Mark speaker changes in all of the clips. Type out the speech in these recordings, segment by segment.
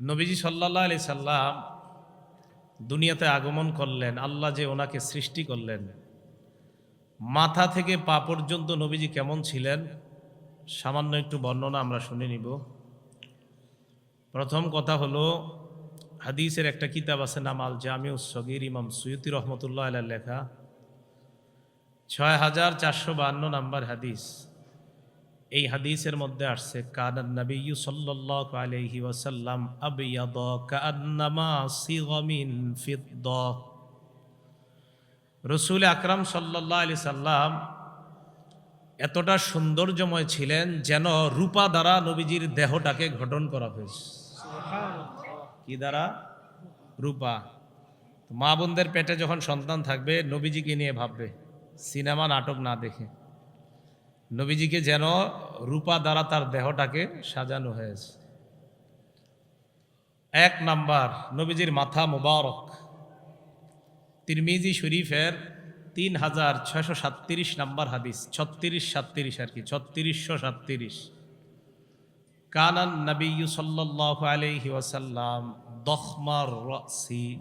Speaker 1: নবীজি সাল্লাহ আলি সাল্লাম দুনিয়াতে আগমন করলেন, আল্লাহ যে ওনাকে সৃষ্টি করলেন। মাথা থেকে পা পর্যন্ত নবীজি কেমন ছিলেন, সামান্য একটু বর্ণনা আমরা শুনে নিব। প্রথম কথা হলো, হাদিসের একটা কিতাব আছে নাম আল জামিউস সগির, ইমাম সৈয়দি রহমতুল্লাহ আলার লেখা, ছয় হাজার চারশো বান্ন নাম্বার হাদিস। এই হাদিসের মধ্যে আসছে কানান নবী সাল্লাল্লাহু আলাইহি ওয়াসাল্লাম আবিয়াদ কান্নামা সিগমিন ফিদ্দা। রসুল আকরাম সাল্লাল্লাহু আলাইহি সাল্লাম এতটা সৌন্দর্যময় ছিলেন যেন রূপা দ্বারা নবীজির দেহটাকে গঠন করা হয়েছে। কি দ্বারা? রূপা। মা বোনদের পেটে যখন সন্তান থাকবে নবীজিকে নিয়ে ভাববে? সিনেমা নাটক না দেখে। নবীজিকে যেন রূপা দ্বারা তার দেহটাকে সাজানো হয়েছে। এক নাম্বার, নবীজির মাথা মুবারক। তিরমিজি শরীফের তিন হাজার ছয়শো সাতত্রিশ নাম্বার হাদিস, ছত্রিশ সাতত্রিশ আর কি, ছত্রিশশো সাতত্রিশ। কানান নবী সাল্লাহ আলহি ওয়াসাল্লাম দখমার রসি।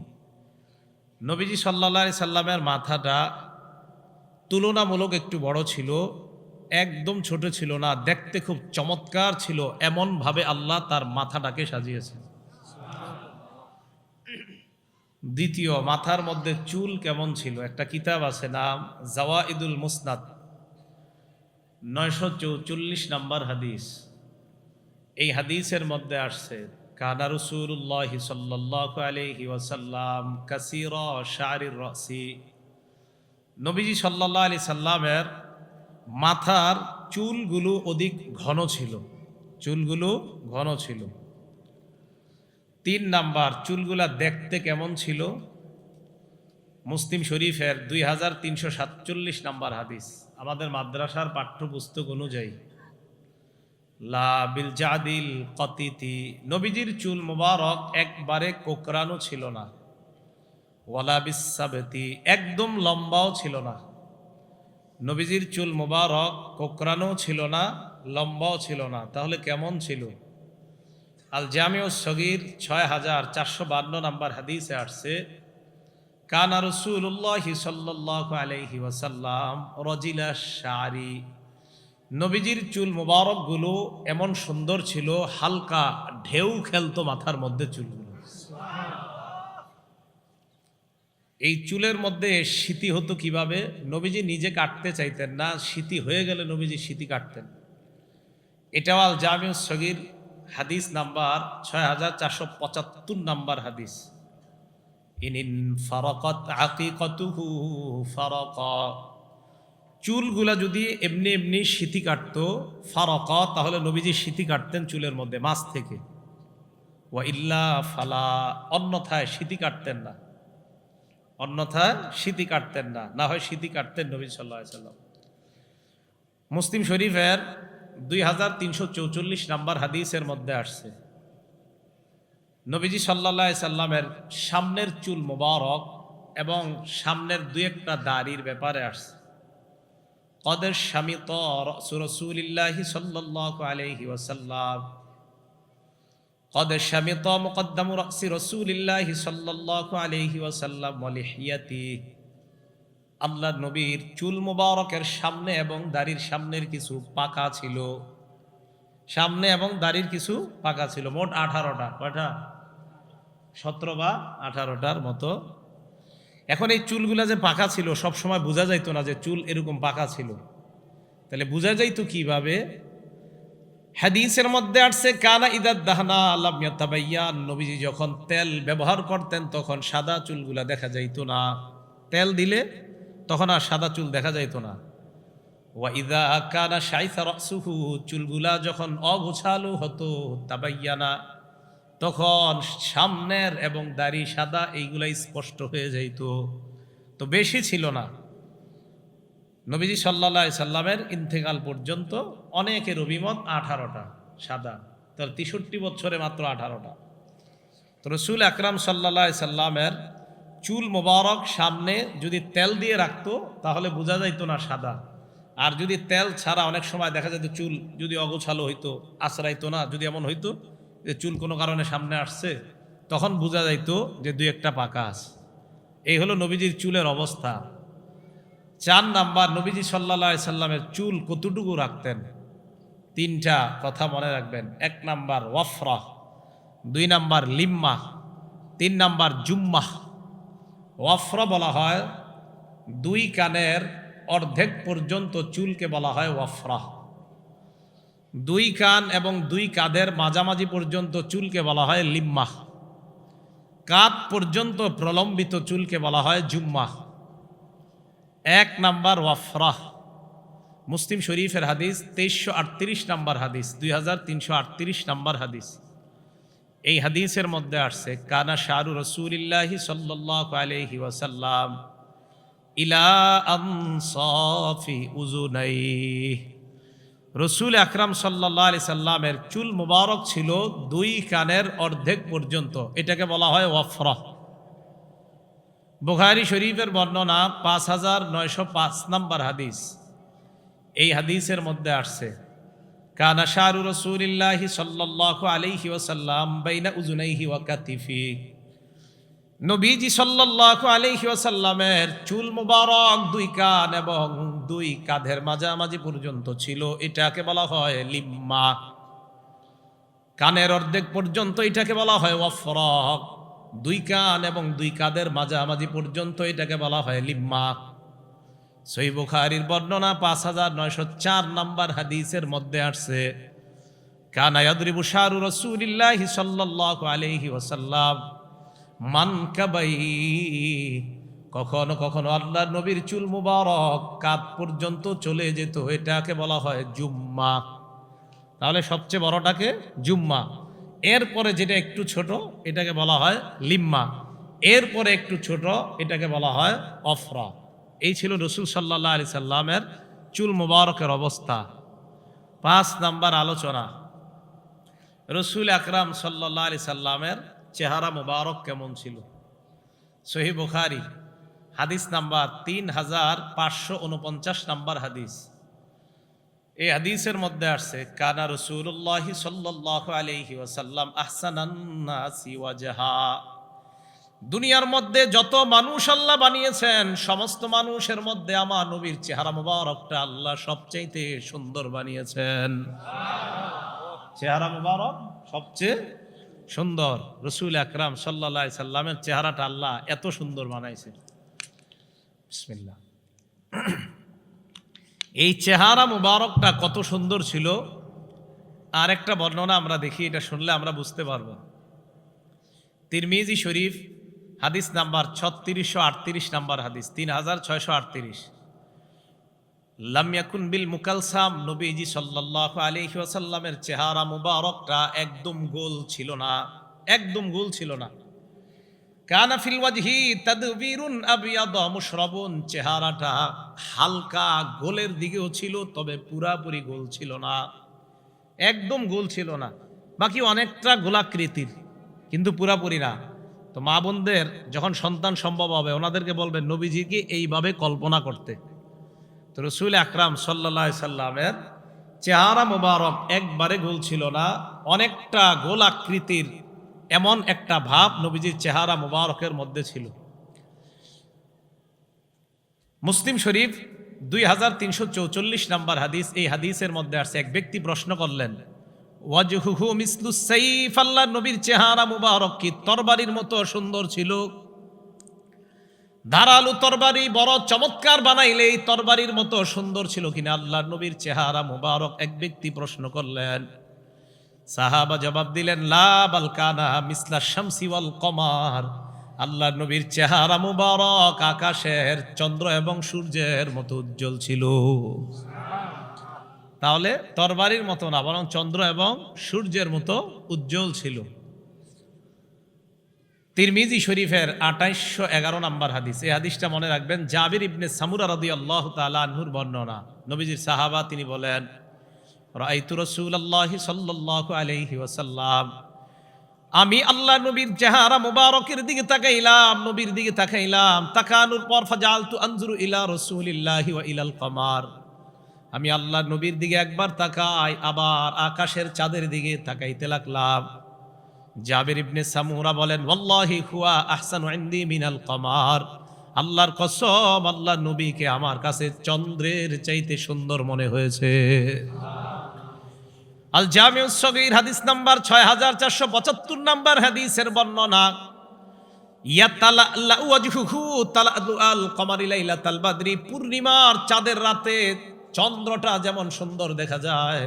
Speaker 1: নবীজি সাল্লা সাল্লামের মাথাটা তুলনামূলক একটু বড় ছিল একদম ছোট ছিল না, দেখতে খুব চমৎকার ছিল, এমনভাবে আল্লাহ তার মাথাটাকে সাজিয়েছেন। দ্বিতীয়, মাথার মধ্যে চুল কেমন ছিল? একটা কিতাব আছে নাম জাওয়া ইদুল মুসনাদ, নয়শো চৌচল্লিশ নম্বর হাদিস। এই হাদিসের মধ্যে আসছে, কানা রসুল্লাহ সাল্লাহ আলহি ওয়াসাল্লাম কাসির শারির রসি। নবীজি সাল্লাহ আলি সাল্লামের মাথার চুলগুলো অধিক ঘন ছিল। চুলগুলো ঘন ছিল। তিন নাম্বার, চুলগুলা দেখতে কেমন ছিল? মুসলিম শরীফের দুই হাজার তিনশো সাতচল্লিশ নাম্বার হাদিস। আমাদের মাদ্রাসার পাঠ্যপুস্তক অনুযায়ী, লা বিল জাদিল কতিতি, নবীজির চুল মুবারক একবারে কোকরানো ছিল না। ওয়ালা বিসাবেতি একদম লম্বাও ছিল না। নবীজির চুল মুবারক কোকরানো ছিল না, লম্বাও ছিল না। তাহলে কেমন ছিল? আল জামিউ সগির ছয় হাজার চারশো বান্ন নাম্বার হাদিসে আসছে, কানা রসুল্লাহ সাল্লাহ আলহি ওয়াসাল্লাম রজিলা শাড়ি নবীজির চুল মুবারকগুলো এমন সুন্দর ছিল, হালকা ঢেউ খেলতো মাথার মধ্যে চুলগুলো। এই চুলের মধ্যে স্মৃতি হতো কীভাবে? নবীজি নিজে কাটতে চাইতেন না স্মৃতি হয়ে গেলে নবীজি স্মৃতি কাটতেন। এটাও আল জামিউ সগির হাদিস নাম্বার ছয় হাজার চারশো পঁচাত্তর নাম্বার হাদিস। ইনিন ফারকত আকিকতুহু ফারক। চুলগুলা যদি এমনি এমনি স্মৃতি কাটতো, ফারক, তাহলে নবীজি স্মৃতি কাটতেন চুলের মধ্যে, মাছ থেকে। ওয়া ইল্লা ফালা, অন্যথায় স্মৃতি কাটতেন না। অন্যথায় স্মৃতি কাটতেন না। না হয় স্মৃতি কাটতেন নবী সাল্লাম। মুসলিম শরীফের দুই হাজার তিনশো চৌচল্লিশ নাম্বার হাদিসের মধ্যে আসছে, নবীজি সাল্লা সাল্লামের সামনের চুল মোবারক এবং সামনের দুই একটা দাড়ির ব্যাপারে আসছে। কদের স্বামী রসুলিল্লাহি সাল্লাহ আলহি قد شمط مقدم رأس رسول الله صلى الله عليه وسلم ولحيته আল্লাহ নবীর চুল মুবারকের সামনে এবং দাড়ির সামনের কিছু পাকা ছিল সামনে এবং দাড়ির কিছু পাকা ছিল মোট আঠারোটা কয়টা সতেরো বা আঠারোটার মতো এখন এই চুলগুলা যে পাকা ছিল সব সময় বোঝা যাইতো না যে চুল এরকম পাকা ছিল তাহলে বোঝা যাইতো কিভাবে হাদিসের মধ্যে আসছে, কানা ইদাদ দাহনা আল্লাহ নবীজি যখন তেল ব্যবহার করতেন, তখন সাদা চুলগুলা দেখা যাইতো না। তেল দিলে তখন আর সাদা চুল দেখা যাইতো না। ওয়া ইদা কানা সাইসা রসুহু। চুলগুলা যখন অগোছালো হতো, তাবাইয়ানা, তখন সামনের এবং দাড়ি সাদা, এইগুলাই স্পষ্ট হয়ে যাইত। তো বেশি ছিল না। নবীজি সাল্লা সাল্লামের ইন্তেকাল পর্যন্ত অনেকের অভিমত আঠারোটা, সাদা। তার তেষট্টি বছরে মাত্র আঠারোটা। তো রসুল আকরাম সাল্লা সাল্লামের চুল মোবারক সামনে যদি তেল দিয়ে রাখতো, তাহলে বোঝা যাইতো না সাদা। আর যদি তেল ছাড়া অনেক সময় দেখা যেত চুল যদি অগোছালো হইতো আশ্রাইতো না, যদি এমন হইতো যে চুল কোনো কারণে সামনে আসছে, তখন বোঝা যাইতো যে দুই একটা পাকা আছে। এই হলো নবীজির চুলের অবস্থা। চার নাম্বার নবীজি সাল্লা সাল্লামের চুল কতটুকু রাখতেন? তিনটা কথা মনে রাখবেন। এক নাম্বার ওয়াফরা, দুই নাম্বার লিম্মা, তিন নাম্বার জুম্মা। ওয়াফরা বলা হয় দুই কানের অর্ধেক পর্যন্ত চুলকে বলা হয় ওয়াফরা। দুই কান এবং দুই কাদের মাঝামাঝি পর্যন্ত চুলকে বলা হয় লিম্মা। কাত পর্যন্ত প্রলম্বিত চুলকে বলা হয় জুম্মা। এক নাম্বার ওয়াফরাহ মুসলিম শরীফের হাদিস তেইশশো আটত্রিশ নাম্বার হাদিস, দুই হাজার তিনশো আটত্রিশ নাম্বার হাদিস। এই হাদিসের মধ্যে আসছে, কানা শাহরু রসুলিল্লাহি সাল্লাহ আলহি ওয়াসাল্লাম ইলা আনসাফি উজুনাই রসুল আকরাম সাল্লাহ আলি সাল্লামের চুল মুবারক ছিল দুই কানের অর্ধেক পর্যন্ত। এটাকে বলা হয় ওয়াফরাহ বুখারি শরীফের বর্ণনা পাঁচ হাজার নয়শো পাঁচ নম্বর হাদিস। এই হাদিসের মধ্যে আসছে, কানা শাহরু রসুলিল্লাহি সাল্লাহ আলাইহি ওসাল্লাম বাইনা উজুনাইহি ওয়া কাতিফি। নবীজি সাল্লাহ আলাইহি ওসাল্লামের চুল মুবারক দুই কান এবং দুই কাঁধের মাঝামাঝি পর্যন্ত ছিল, এটাকে বলা হয় লিম্মা। কানের অর্ধেক পর্যন্ত এটাকে বলা হয় ওয়াফরক। দুই কান এবং দুই কাদের মাঝামাঝি পর্যন্ত এটাকে বলা হয় লিম্মা। সই বুখারির বর্ণনা পাঁচ হাজার নয়শো চার নাম্বার হাদিসের মধ্যে আসছে কানায়াদ্রিবু শাহরু রসুলিল্লাহি সাল্লাল্লাহু আলাইহি ওয়াসাল্লাম মান কাবাই কখনো কখনো আল্লাহ নবীর চুল মুবারক কাত পর্যন্ত চলে যেত, এটাকে বলা হয় জুম্মা। তাহলে সবচেয়ে বড়টাকে জুম্মা। এরপরে যেটা একটু ছোট, এটাকে বলা হয় লিম্মা। এরপরে একটু ছোট, এটাকে বলা হয় অফরা। এই ছিল রসুল সাল্লাহ আলি সাল্লামের চুল মুবারকের অবস্থা। পাঁচ নাম্বার আলোচনা। রসুল আকরাম সাল্লাহ আলি সাল্লামের চেহারা মুবারক কেমন ছিল? সহি বুখারি, হাদিস নাম্বার তিন হাজার পাঁচশো উনপঞ্চাশ নাম্বার হাদিস। এই হাদিসের মধ্যে আসছে, কানা রসুল্লাহ সাল্লাহ আলহি ওসাল্লাম ওয়াজাহা। দুনিয়ার মধ্যে যত মানুষ আল্লাহ বানিয়েছেন, সমস্ত মানুষের মধ্যে আমার নবীর চেহারা মুবারকটা আল্লাহ সবচাইতে সুন্দর বানিয়েছেন। চেহারা মুবারক সবচেয়ে সুন্দর। রসুল আকরাম সাল্লা সাল্লামের চেহারাটা আল্লাহ এত সুন্দর বানাইছে বিসমিল্লাহ। এই চেহারা মুবারকটা কত সুন্দর ছিল। আর একটা বর্ণনা আমরা দেখি, এটা শুনলে আমরা বুঝতে পারব। তিরমিজি শরীফ, হাদিস নাম্বার ছত্রিশশো আটত্রিশ নাম্বার হাদিস, তিন হাজার ছয়শো আটত্রিশ। লামিয়াকুন বিল মুকালসাম, নবীজি সাল্লাহ আলহি ওয়াসাল্লামের চেহারা মুবারকটা একদম গোল ছিল না, একদম গোল ছিল না। কানা ফিল ওয়াজহি তাদবীরুন আবিয়াদ মুশরাবুন। চেহারাটা হালকা গোলের দিকেও ছিল, তবে পুরাপুরি গোল ছিল না। একদম গোল ছিল না। বাকি অনেকটা গোলাকৃতির, কিন্তু পুরাপুরি না। তো মা বোনদের যখন সন্তান সম্ভব হবে, ওনাদেরকে বলবেন, নবীজিকে এইভাবে কল্পনা করতে। তো রসুল আকরাম সাল্লা সাল্লামের চেহারা মোবারক একবারে গোল ছিল না, অনেকটা গোল আকৃতির এমন একটা ভাব নবীজির চেহারা মোবারকের মধ্যে ছিল। মুসলিম শরীফ দুই হাজার তিনশো চৌচল্লিশ নাম্বার হাদিস, এই হাদিসের মধ্যে আসছে, এক ব্যক্তি প্রশ্ন করলেন, ওয়াজহুহু মিসলু সাইফ, আল্লাহ নবীর চেহারা মুবারক কি তরবারির মতো সুন্দর ছিল? ধারালু তরবারি, বড় চমৎকার বানাইলে এই তরবারির মতো সুন্দর ছিল কিনা? আল্লাহ নবীর চেহারা মুবারক, এক ব্যক্তি প্রশ্ন করলেন। সাহাবা জবাব দিলেন, লা কমার। আল্লাহ নবীর চেহারা মুবারক আকাশের চন্দ্র এবং সূর্যের মতো উজ্জ্বল ছিল। তাহলে তরবারির মতো না, বরং চন্দ্র এবং সূর্যের মতো উজ্জ্বল ছিল। তিরমিজি শরীফের আঠাইশশো এগারো নাম্বার হাদিস, এই হাদিসটা মনে রাখবেন, জাবির ইবনে সামুরা রদি আল্লাহ তালুর বর্ণনা। নবীজির সাহাবা তিনি বলেন রাইতু রসুল আল্লাহ সাল্লাহ আলহি ওসাল্লাম আমি আল্লাহ নবীর চেহারা মুবারকের দিকে তাকাইলাম, নবীর দিকে তাকাইলাম। তাকানুর পর ফাজালতু আনজুরু ইলা রসুলিল্লাহি ওয়া ইলাল কমার। আমি আল্লাহ নবীর দিকে একবার তাকাই, আবার আকাশের চাঁদের দিকে তাকাইতে লাগলাম। জাবির ইবনে সামুরা বলেন, ওয়াল্লাহি হুয়া আহসানু ইনদি মিনাল কমার। আল্লাহর কসম আল্লাহ নবীকে আমার কাছে চন্দ্রের চাইতে সুন্দর মনে হয়েছে। আল সগীর, হাদিস নাম্বার ছয় হাজার চারশো পঁচাত্তর নাম্বার হাদিসের বর্ণনা পূর্ণিমার চাঁদের রাতে চন্দ্রটা যেমন সুন্দর দেখা যায়,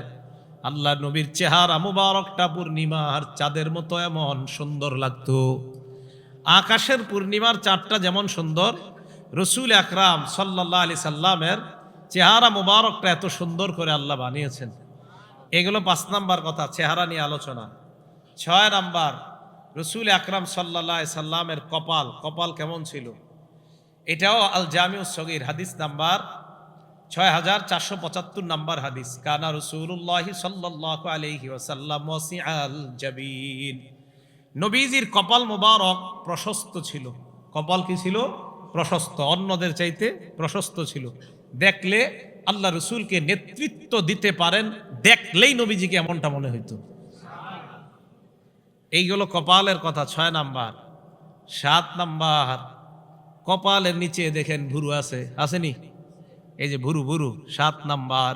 Speaker 1: আল্লাহ নবীর চেহারা মুবারকটা পূর্ণিমার চাঁদের মতো এমন সুন্দর লাগতো। আকাশের পূর্ণিমার চাঁদটা যেমন সুন্দর, রসুল আকরাম সাল্লাহ আলি সাল্লামের চেহারা মুবারকটা এত সুন্দর করে আল্লাহ বানিয়েছেন। এগুলো পাঁচ নাম্বার কথা, চেহারা নিয়ে আলোচনা। ছয় নাম্বার, রসুল আকরাম সাল্লাহ সাল্লামের কপাল কপাল কেমন ছিল? এটাও আল জামিউ সগির, হাদিস নাম্বার ছয় হাজার চারশো পঁচাত্তর নাম্বার হাদিস। কানা রসুল্লাহ সাল্লাহ আলহি আল জাবিন। নবীজির কপাল মোবারক, প্রশস্ত ছিল। কপাল কি ছিল? প্রশস্ত। অন্যদের চাইতে প্রশস্ত ছিল। দেখলে আল্লাহ রসুলকে নেতৃত্ব দিতে পারেন, দেখলেই নবীজিকে এমনটা মনে হইতো। এইগুলো কপালের কথা, ছয় নাম্বার। সাত নাম্বার। কপালের নিচে দেখেন ভুরু আছে, আসেনি? এই যে ভুরু ভুরু, সাত নাম্বার।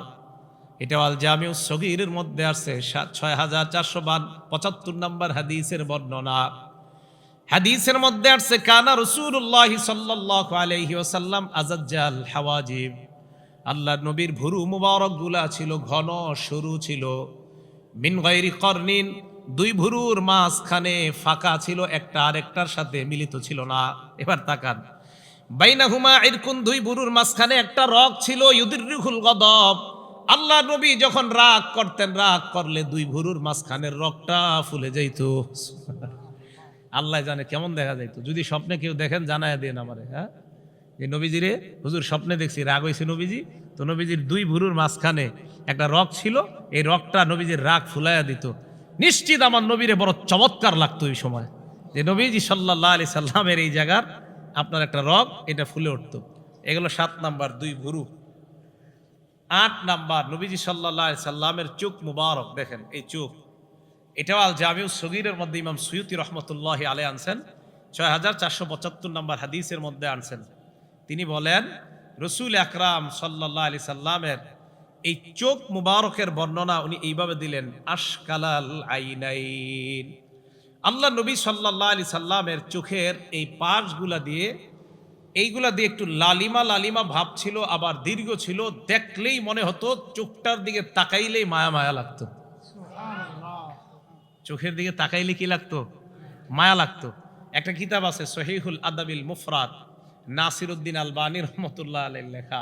Speaker 1: এটা আল জামিউ সগীরের মধ্যে আসছে সাত, ছয় হাজার চারশো বান, পঁচাত্তর নাম্বার হাদিসের বর্ণনা। হাদিসের মধ্যে আসছে কানা রসুল্লাহ সাল্লাহ আলহি ওসাল্লাম আজাজ্জাল হাওয়াজিব। আল্লাহ নবীর ভুরু মুবারকগুলা ছিল, ঘন, সরু ছিল। মিন গৈরি কর্নিন দুই ভুরুর মাঝখানে ফাঁকা ছিল, একটা আরেকটার সাথে মিলিত ছিল না। এবার তাকান। বাইনা হুমা এরকুন দুই ভুরুর মাঝখানে একটা রক ছিল ইউদিরুল গদব। আল্লাহ নবী যখন রাগ করতেন, রাগ করলে দুই ভুরুর মাঝখানের রকটা ফুলে যাইত। আল্লাহ জানে কেমন দেখা যাইতো। যদি স্বপ্নে কেউ দেখেন, জানায় দেন আমারে হ্যাঁ? যে নবীজিরে হুজুর স্বপ্নে দেখছি, রাগ হয়েছে নবীজি। তো নবীজির দুই ভুরুর মাঝখানে একটা রক ছিল, এই রকটা নবীজির রাগ ফুলাইয়া দিত। নিশ্চিত আমার নবীরে বড় চমৎকার লাগতো ওই সময়। যে নবীজি সাল্লাহ আলি সাল্লামের এই জায়গার আপনার একটা রক, এটা ফুলে উঠতো। এগুলো সাত নাম্বার, দুই ভুরু। আট নাম্বার, নবীজি সাল্লাহ সাল্লামের চোখ মুবারক, দেখেন এই চোখ। এটাও আল জামিউ সগীরের মধ্যে ইমাম সৈয়দি রহমতুল্লাহ আলে আনছেন। ছয় হাজার চারশো পঁচাত্তর নাম্বার হাদিসের মধ্যে আনছেন। তিনি বলেন রসুল আকরাম সাল্লাহ আলি সাল্লামের এই চোখ মুবারকের বর্ণনা উনি এইভাবে দিলেন আশকালাল আইনাইন। আল্লাহ নবী সাল্লাহ আলি সাল্লামের চোখের এই পাশগুলা দিয়ে এইগুলা দিয়ে একটু লালিমা লালিমা ভাব ছিল আবার দীর্ঘ ছিল দেখলেই মনে হতো চোখটার দিকে তাকাইলেই মায়া মায়া লাগতো। চোখের দিকে তাকাইলে কি লাগতো? মায়া লাগতো। একটা কিতাব আছে সহিহুল আদাবিল মুফরাদ নাসির উদ্দিন আলবানী রহমতুল্লাহ আলাই লেখা।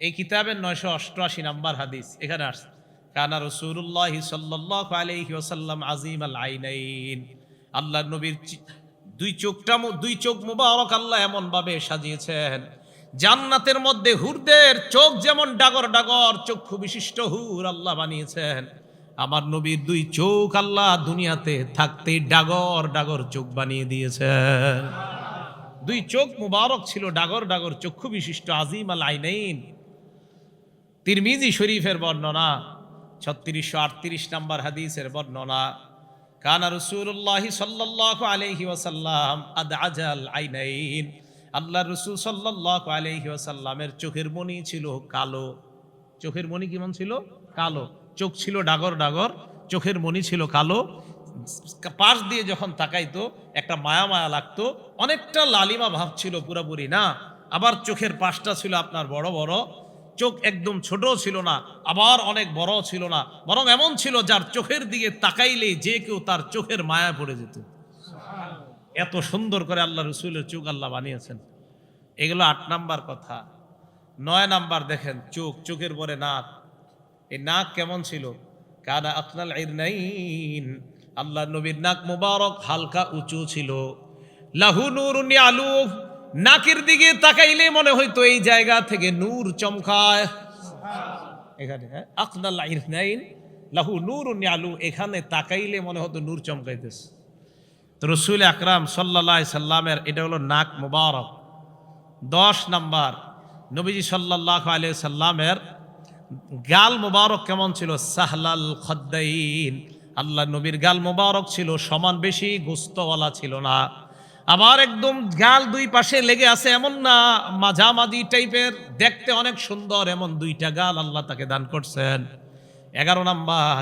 Speaker 1: এই কিতাবের নয়শো অষ্টআশি নাম্বার হাদিস। এখানে আসছে, কানা রসুল্লাহ সাল্লাহ আলাইহি ওসাল্লাম আজিম আল আইনাইন। আল্লাহ নবীর দুই চোখটা দুই চোখ মুবারক আল্লাহ এমন ভাবে সাজিয়েছেন, জান্নাতের মধ্যে হুরদের চোখ যেমন ডাগর ডাগর, চক্ষু বিশিষ্ট হুর আল্লাহ বানিয়েছেন। আমার নবীর দুই চোখ আল্লাহ দুনিয়াতে থাকতে ডাগর ডাগর চোখ বানিয়ে দিয়েছেন। দুই চোখ মুবারক ছিল, ডাগর ডাগর চক্ষু বিশিষ্ট, আজিম আল আইনাইন। তিরমিজি শরীফের বর্ণনা, ছত্রিশশো আটত্রিশ নাম্বার হাদিসের বর্ণনা, কানা রসুল্লাহ সাল্লাহ আলহি ওসাল্লাম আদ আজাল আইনাইন। আল্লাহ রসুল সাল্লাহ আলহি ওসাল্লামের চোখের মনি ছিল কালো। চোখের মনি কেমন ছিল? কালো। চোখ ছিল ডাগর ডাগর, চোখের মনি ছিল কালো। পাশ দিয়ে যখন তাকাইতো, একটা মায়া মায়া লাগতো, অনেকটা লালিমা ভাব ছিল পুরোপুরি, না? আবার চোখের পাশটা ছিল আপনার বড় বড়, চোখ একদম ছোট ছিল না, আবার অনেক বড় ছিল না, বরং এমন ছিল যার চোখের দিকে তাকাইলে যে কেউ তার চোখের মায়া পড়ে যেত। এত সুন্দর করে আল্লাহ রসুলের চোখ আল্লাহ বানিয়েছেন। এগুলো আট নাম্বার কথা। নয় নাম্বার দেখেন, চোখ, চোখের পরে নাক। এই নাক কেমন ছিল? কানা আকনাল আল্লাহ নবীর নাক মুবারক হালকা উঁচু ছিল। লাহু নূর আলু নাকের দিকে তাকাইলে মনে হইতো এই জায়গা থেকে নূর চমকায়। এখানে হ্যাঁ? আকনাল ইরনাইন। লাহু নূর আলু এখানে তাকাইলে মনে হতো নূর চমকাইতেছে। তো রসুল আকরাম সাল্লাহ সাল্লামের এটা হলো নাক মুবারক। দশ নাম্বার নবীজি সাল্লাহ আলিয়া সাল্লামের গাল মুবারক কেমন ছিল? সাহলাল খদ্দাইন। আল্লাহ নবীর গাল মোবারক ছিল, সমান বেশি গোস্তওয়ালা ছিল না। আবার একদম গাল দুই পাশে লেগে আছে এমন না, মাঝামাঝি টাইপের, দেখতে অনেক সুন্দর এমন দুইটা গাল আল্লাহ তাকে দান করছেন। এগারো নাম্বার,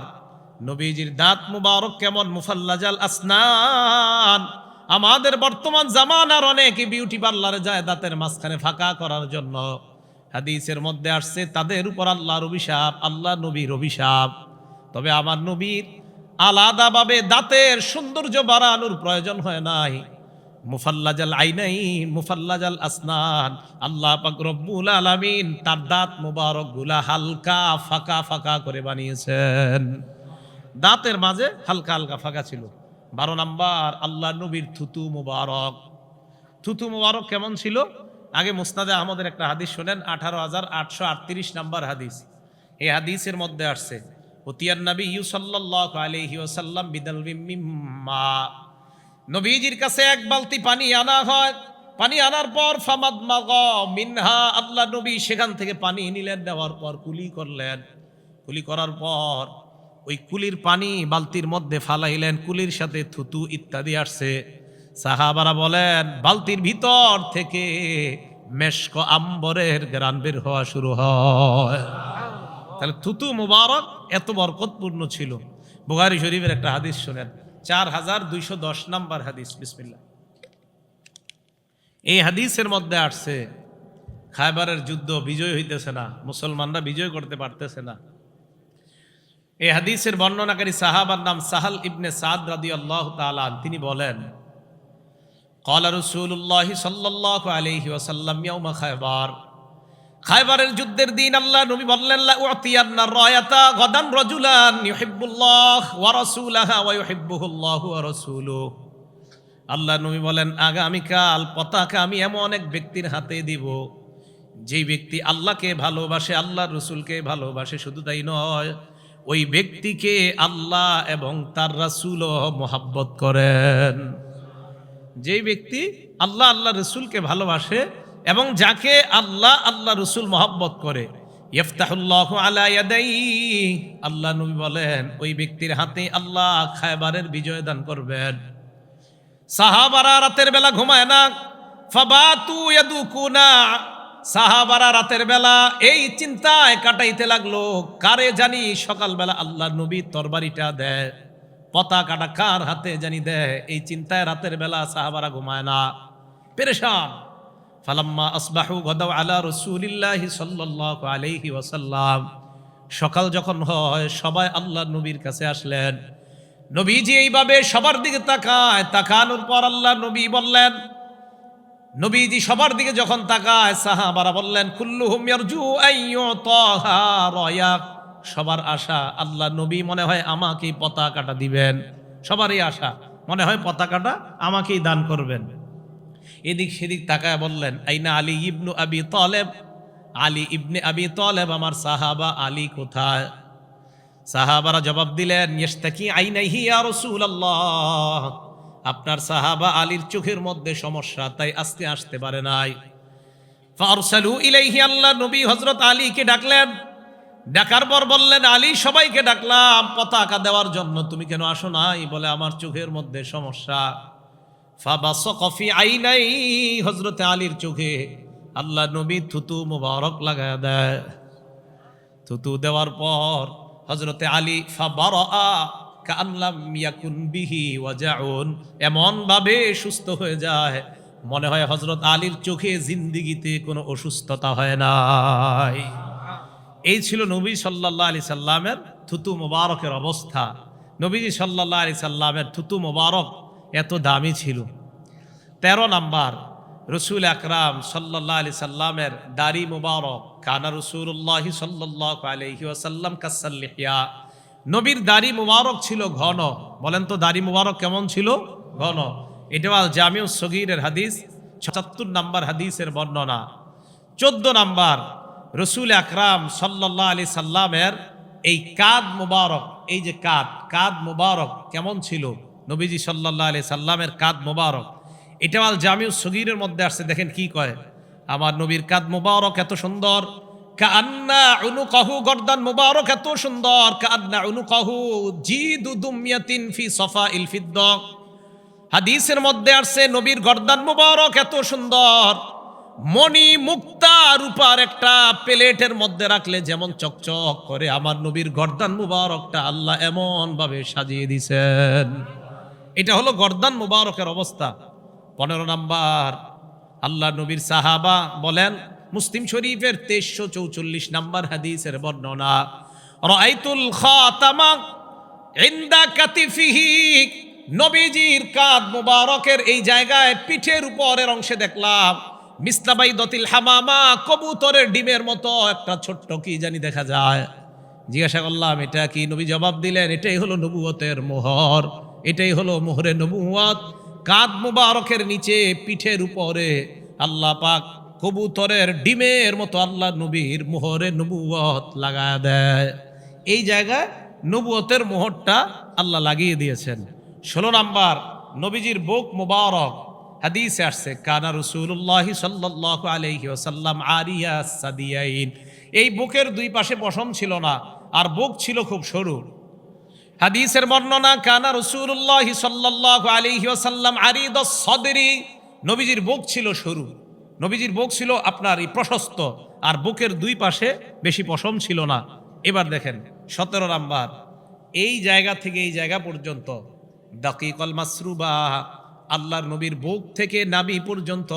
Speaker 1: নবীজির দাঁত মুবারক কেমন, মুফাল্লাজাল আসনান। আমাদের বর্তমান জামানার অনেক বিউটি পার্লারে যায় দাঁতের মাঝখানে ফাঁকা করার জন্য। হাদিসের মধ্যে আসছে, তাদের উপর আল্লাহর অভিশাপ, আল্লাহ নবীর অভিশাপ। তবে আমার নবীর আলাদাভাবে দাঁতের সৌন্দর্য বাড়ানোর প্রয়োজন হয় নাই। মুফাল্লাজাল আইনাই, মুফাল্লাজাল আসনান। আল্লাহ পাক রব্বুল আলামিন তার দাঁত মুবারকগুলা হালকা ফাঁকা ফাঁকা করে বানিয়েছেন। দাঁতের মাঝে হালকা হালকা ফাঁকা ছিল। বারো নাম্বার, আল্লাহ নবীর থুতু মুবারক। থুতু মুবারক কেমন ছিল? আগে মুস্তাদে আহমদের একটা হাদিস শোনেন, আঠারো হাজার আটশো আটত্রিশ নাম্বার হাদিস। এই হাদিসের মধ্যে আসছে ওতিয়ার নবী সাল্লাহ আলহি ওসাল্লাম বিদাল মিম্মা। নবীজির কাছে এক বালতি পানি আনা হয়। পানি আনার পর ফামাদ মাগ মিনহা, আল্লাহ নবী সেখান থেকে পানি নিলেন, নেওয়ার পর কুলি করলেন। কুলি করার পর ওই কুলির পানি বালতির মধ্যে ফালাইলেন, কুলির সাথে থুতু ইত্যাদি আসছে। সাহাবারা বলেন, বালতির ভিতর থেকে মেশক আম্বরের গ্রান বের হওয়া শুরু হয়। তাহলে থুতু মুবারক এত বরকতপূর্ণ ছিল। বুহারি শরীফের একটা হাদিস শোনেন। চার হাজার দুইশো দশ নম্বর হাদিস। বিসমিল্লা এই হাদিসের মধ্যে আসছে, খায়বারের যুদ্ধ বিজয় হইতেছে না, মুসলমানরা বিজয় করতে পারতেছে না। এই হাদিসের বর্ণনাকারী সাহাবার নাম সাহাল ইবনে সাদ রাদি আল্লাহ তালান তিনি বলেন, কলা রসুল্লাহ সাল্লাহ আলহি ওসাল্লাম খায়বার। খায়বারের যুদ্ধের দিন আল্লাহ নবী বললেন উতিয়ান্না রায়াতা গাদান রাজুলান ইউহিব্বুল্লাহ ওয়া রাসূলাহা ওয়া ইউহিব্বুহুল্লাহু ওয়া আল্লাহ নবী বলেন, আগামীকাল পতাকা আমি এমন এক ব্যক্তির হাতে দিব, যেই ব্যক্তি আল্লাহকে ভালোবাসে আল্লাহ রসুলকে ভালোবাসে, শুধু তাই নয়, ওই ব্যক্তিকে আল্লাহ এবং তার রাসূলও মোহাব্বত করেন। যেই ব্যক্তি আল্লাহ আল্লাহ রসুলকে ভালোবাসে এবং যাকে আল্লাহ আল্লাহ রসুল মহাব্বত করে। ইফতাহুল্লাহ আলা ইয়াদাই। আল্লাহ নবী বলেন, ওই ব্যক্তির হাতে আল্লাহ খায়বারের বিজয় দান করবেন। সাহাবারা রাতের বেলা ঘুমায় না। ফাবাতু ইয়াদুকুনা। সাহাবারা রাতের বেলা এই চিন্তায় কাটাইতে লাগল, কারে জানি সকালবেলা আল্লাহ নবী তরবারিটা দেয়, পতাকাটা কার হাতে জানি দেয়, এই চিন্তায় রাতের বেলা সাহাবারা ঘুমায় না। পেরেশান। ফালাম্মা আসবাহু গদাও আলা রসুলিল্লাহ সাল্লাল্লাহু আলাইহি ওয়াসাল্লাম। সকাল যখন হয়, সবাই আল্লাহ নবীর কাছে আসলেন। নবীজি এইভাবে সবার দিকে তাকায়। তাকানোর পর আল্লাহ নবী বললেন, নবীজি সবার দিকে যখন তাকায়, সাহাবারা বললেন, কুল্লুহুম ইয়ারজু আইয়ুতাহা রায়াক সবার আশা, আল্লাহ নবী মনে হয় আমাকেই পতাকাটা দিবেন। সবারই আশা, মনে হয় পতাকাটা আমাকেই দান করবেন। এদিক সেদিক তাকায় বললেন, আইনা আলী ইবনু আবি তলেব? আলী ইবনে আবি তলেব, আমার সাহাবা আলী কোথায়? সাহাবারা জবাব দিলেন ইস্তাকি আইনাইহি ইয়া রাসূলুল্লাহ। আপনার সাহাবা আলীর চোখের মধ্যে সমস্যা, তাই আজকে আসতে পারে নাই। ফারসালু ইলাইহি আল্লাহ, নবী হযরত আলীকে ডাকলেন। ডাকার পর বললেন, আলী, সবাইকে ডাকলাম, পতাকা দেওয়ার জন্য। তুমি কেন আসো নাই? বলে, আমার চোখের মধ্যে সমস্যা। ফাবাসকফি আইনাই হযরত আলীর চোখে। আল্লাহ নবী থুতু মুবারক লাগায় দেয়। থুতু দেওয়ার পর হজরতে আলী ফাবারা ইয়াকুন বিহি ওয়াজাউন। এমন ভাবে সুস্থ হয়ে যায়। মনে হয় হজরত আলীর চোখে জিন্দিগিতে কোনো অসুস্থতা হয় নাই। এই ছিল নবী সাল্লাল্লাহু আলি সাল্লামের থুতু মোবারকের অবস্থা। নবীজি সাল্লাল্লাহু আলি সাল্লামের থুতু মোবারক এত দামি ছিল। তেরো নাম্বার, রসুল আকরাম সাল্লাহ আলি সাল্লামের দাড়ি মুবারক, কানা রসুল্লাহি সাল্লাহ আলহি ওয়াসাল্লাম কাসাল্লিহিয়া নবীর দাড়ি মুবারক ছিল ঘন। বলেন তো দাড়ি মুবারক কেমন ছিল? ঘন। এটা আল জামিউ সগিরের হাদিস ছচাত্তর নাম্বার হাদিসের বর্ণনা। চোদ্দ নাম্বার, রসুল আকরাম সাল্লাহ আলি সাল্লামের এই কাদ মুবারক, এই যে কাদ কাদ মুবারক কেমন ছিল? নবীজি সাল্লাহ আলি সাল্লামের কাদ মোবারক। এটা আল জামিউ সগিরের মধ্যে আসছে, দেখেন কি কয়। আমার নবীর কাদ মুবারক এত সুন্দর। কান্না উনুকাহু, গর্দান মুবারক এত সুন্দর। কান্না উনুকাহু জিদু দুমিয়াতিন ফি সফা ইল ফিদ্দ। হাদিসের মধ্যে আসছে, নবীর গর্দান মুবারক এত সুন্দর। মণি মুক্তা রূপার একটা প্লেটের মধ্যে রাখলে যেমন চকচক করে, আমার নবীর গর্দান মুবারকটা আল্লাহ এমন ভাবে সাজিয়ে দিছেন। এটা হলো গর্দান মুবারকের অবস্থা। পনেরো নাম্বার, আল্লাহ নবীর সাহাবা বলেন, মুসলিম শরীফের তেইশশো চৌচল্লিশ নাম্বার হাদিসের বর্ণনা রাইতুল খাতামা ইন্দা কাতিফিহি নবীজির কাদ মুবারকের এই জায়গায় পিঠের উপরের অংশে দেখলাম মিসলাবাই দতিল হামামা কবুতরের ডিমের মতো একটা ছোট্ট কি জানি দেখা যায়। জিজ্ঞাসা করলাম, এটা কি? নবী জবাব দিলেন, এটাই হলো নবুয়তের মোহর। এটাই হলো মোহরে নবুয়ত কাদ মুবারকের নিচে, পিঠের উপরে। আল্লাহ পাক কবুতরের ডিমের মতো আল্লাহ নবীর মোহরে নবুয়ত লাগায় দেয়। এই জায়গায় নবুয়তের মোহরটা আল্লাহ লাগিয়ে দিয়েছেন। ষোলো নাম্বার, নবীজির বুক মুবারক। হাদিসে আসছে, কানা রসুল্লাহ সাল্লাহ আলহি ওসাল্লাম আরিয়া সাদিয়াইন। এই বুকের দুই পাশে পশম ছিল না, আর বুক ছিল খুব সরু। হাদিসের বর্ণনা, কানা রসুল্লাহ সাল্লাহ আলহি ওসাল্লাম আরিদ সদেরি। নবীজির বুক ছিল সরু। নবীজির বুক ছিল আপনার এই প্রশস্ত, আর বুকের দুই পাশে বেশি পশম ছিল না। এবার দেখেন, সতেরো নাম্বার। এই জায়গা থেকে এই জায়গা পর্যন্ত, দাকিকল মাসরুবা আল্লাহর নবীর বুক থেকে নাবি পর্যন্ত,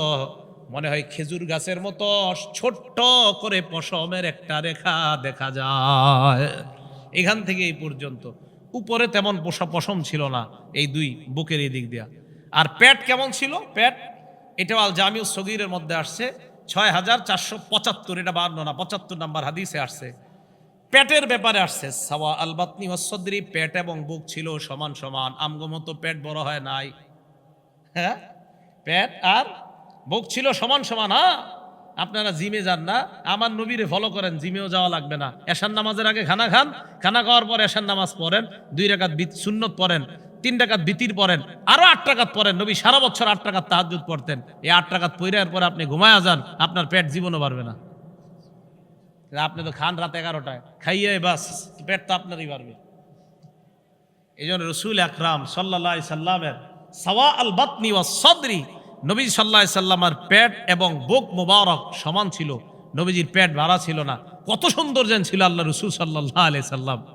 Speaker 1: মনে হয় খেজুর গাছের মতো ছোট্ট করে পশমের একটা রেখা দেখা যায়। এখান থেকে এই পর্যন্ত। উপরে তেমন পোষা পশম ছিল না এই দুই বুকের এই দিক দিয়া। আর পেট কেমন ছিল? পেট, এটাও আল জামিউ সগিরের মধ্যে আসছে। ছয় হাজার চারশো পঁচাত্তর, এটা বান্ন না, পঁচাত্তর নাম্বার হাদিসে আসছে। পেটের ব্যাপারে আসছে, সাওয়া আলবাতনি হসদ্রি পেট এবং বুক ছিল সমান সমান আমগো মতো পেট বড় হয় নাই। হ্যাঁ? পেট আর বুক ছিল সমান সমান হ্যাঁ? আপনারা জিমে যান না। আমার নবীরে ফলো করেন, জিমেও যাওয়া লাগবে না। এশান নামাজের আগে খানা খান, খানা খাওয়ার পর এশান নামাজ পড়েন, দুই রাকাত সুন্নত পড়েন, তিন টাকাত বিতির পড়েন, আরও আট টাকাত পড়েন। নবী সারা বছর আট টাকাত তাহাজুদ পড়তেন। এই আট টাকাত পইরার পরে আপনি ঘুমায়া যান, আপনার পেট জীবনও বাড়বে না। আপনি তো খান রাত এগারোটায়, খাইয়ে বাস, পেট তো আপনারই বাড়বে। এই জন্য রসুল আকরাম সাল্লা সাল্লামের সাওয়া আল বাতনি ও সদরি নবী সাল্লাহ সাল্লামার পেট এবং বুক মুবারক সমান ছিল। নবীজির পেট ভাড়া ছিল না। কত সুন্দর যেন ছিল আল্লাহ রসুল সাল্লাহ আলি সাল্লাম।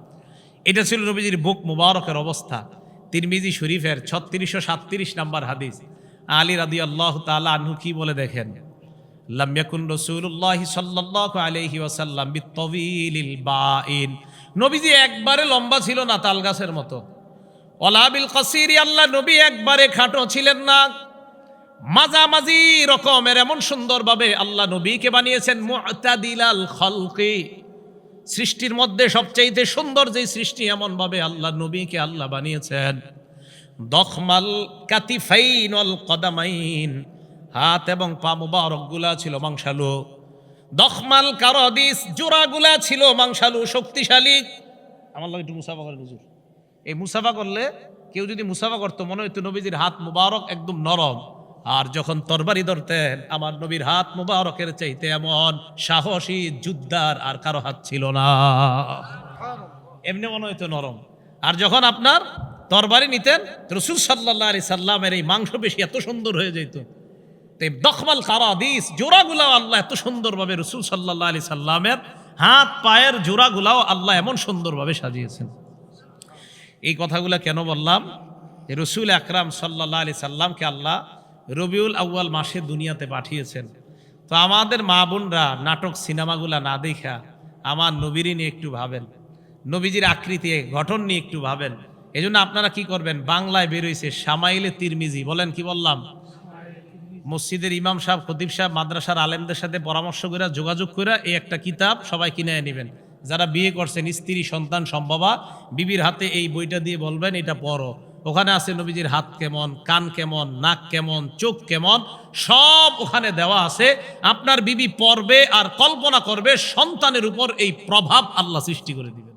Speaker 1: এটা ছিল নবীজির বুক মুবারকের অবস্থা। তিরমিজি শরীফের ছত্রিশশো সাতত্রিশ নাম্বার হাদিস। আলী রাদি আল্লাহ তালা আনহু কি বলে দেখেন? লাম ইয়াকুন রাসূলুল্লাহ সাল্লাল্লাহু আলাইহি ওয়াসাল্লাম বাইন নবীজি একবারে লম্বা ছিল না তাল গাছের মতো। ওলা বিল আল্লাহ নবী একবারে খাটো ছিলেন না। মাঝামাঝি রকমের এমন সুন্দরভাবে আল্লাহ নবীকে বানিয়েছেন মুতাদিলাল খলকি। সৃষ্টির মধ্যে সবচাইতে সুন্দর যে সৃষ্টি এমন ভাবে আল্লাহ নবীকে আল্লাহ বানিয়েছেন। দখমাল কাতিফাইন অল কদামাইন। হাত এবং পা মুবারকগুলা ছিল মাংসালু। দখমাল কারদিস জোড়াগুলা ছিল মাংসালু, শক্তিশালী। আমার লাগে একটু মুসাফা করেন হুজুর। এই মুসাফা করলে কেউ যদি মুসাফা করতো, মনে হইতো নবীজির হাত মুবারক একদম নরম। আর যখন তরবারি ধরতেন, আমার নবীর হাত মুবারকের চাইতে এমন সাহসী যুদ্ধার আর কারও হাত ছিল না। এমনি মনে হইতো নরম। আর যখন আপনার তরবারি নিতেন, রসুল সাল্লাহ আলি সাল্লামের এই মাংস বেশি এত সুন্দর হয়ে যেত। দখমাল কারাদিস জোড়াগুলাও আল্লাহ এত সুন্দরভাবে রসুল সাল্লাহ আলি সাল্লামের হাত, পায়ের জোড়াগুলাও আল্লাহ এমন সুন্দরভাবে সাজিয়েছেন। এই কথাগুলো কেন বললাম? রসুল আকরাম সাল্লাহ আলি সাল্লামকে আল্লাহ রবিউল আউ্য়াল মাসে দুনিয়াতে পাঠিয়েছেন। তো আমাদের মা বোনরা নাটক, সিনেমাগুলা না দেখা আমার নবীরই নিয়ে একটু ভাবেন। নবীজির আকৃতি, গঠন নিয়ে একটু ভাবেন। এই আপনারা কি করবেন? বাংলায় বেরোইছে সামাইলে তিরমিজি। বলেন কি বললাম? মসজিদের ইমাম সাহেব, খতিব সাহেব, মাদ্রাসার আলেমদের সাথে পরামর্শ করে যোগাযোগ করে এই একটা কিতাব সবাই কিনে নেবেন। যারা বিয়ে করছেন, স্ত্রী, সন্তান, সম্ভবা, বিবির হাতে এই বইটা দিয়ে বলবেন, এটা পড়ো। ওখানে আছে নবীজির হাত কেমন, কান কেমন, নাক কেমন, চোখ কেমন, সব ওখানে দেওয়া আছে। আপনার বিবি পড়বে আর কল্পনা করবে সন্তানের উপর এই প্রভাব আল্লাহ সৃষ্টি করে দিবে।